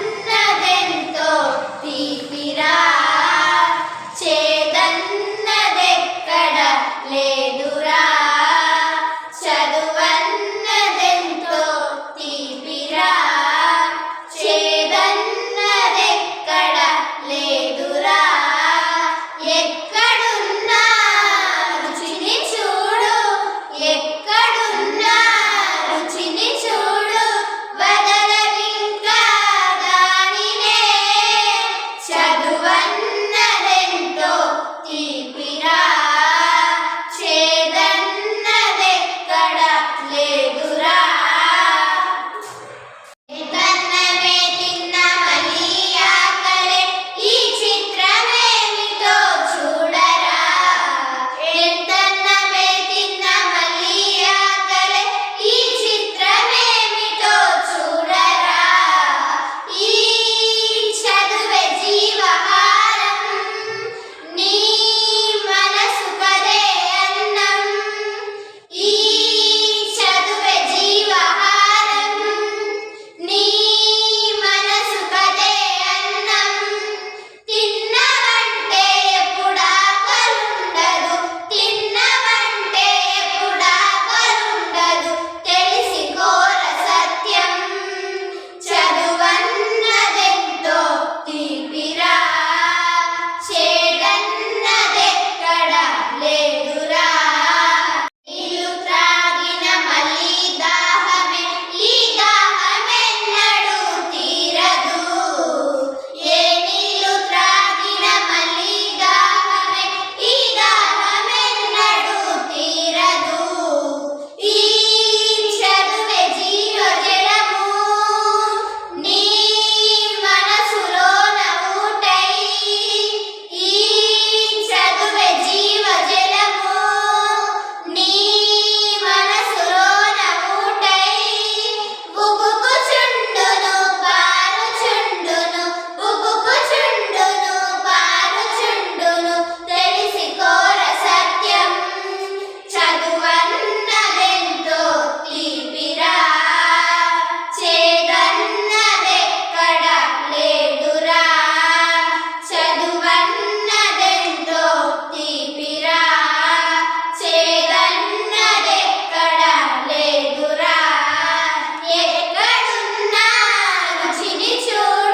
చదువన్నదెంతో తీపిరా చేదన్నదెక్కడ లేదురా చదువన్నదెంతో తీపిరా చేదన్న nature.